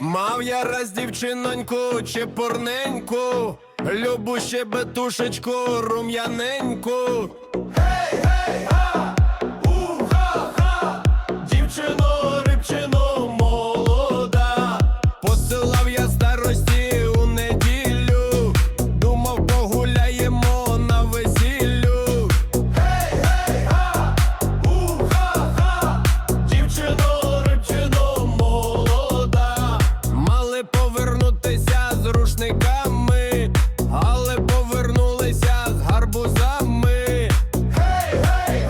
Мав я раз дівчиноньку чепурненьку, любу ще бетушечку рум'яненьку. Гей, з. Гей, гей!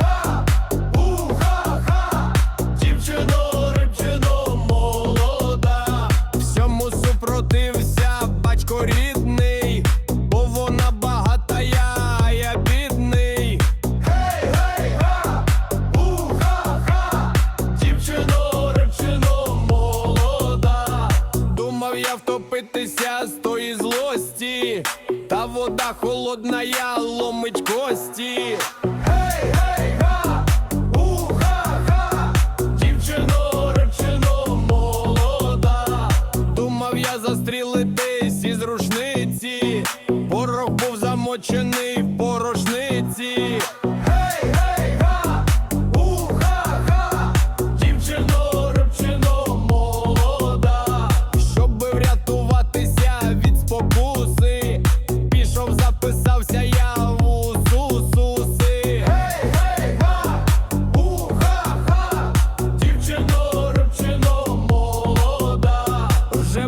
У-ха-ха! Дівчино, рибчино, молода. Всьому супротився батько рідний, бо вона багата, я бідний. Гей, гей, га! У-ха-ха! Дівчино, рибчино, молода. Думав я втопитися з тої злості, та вода холодна, я ломить кості. Гей, гей, га! У-ха-ха! Дівчино, рибчино, молода. Думав я застрілитись із рушниці, порох був замочений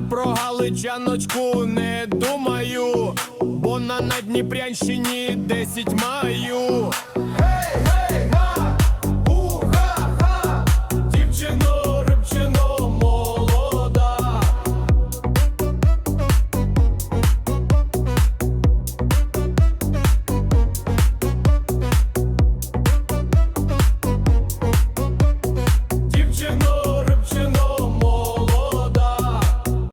Про галичаночку не думаю, бо на Надніпрянщині десять маю.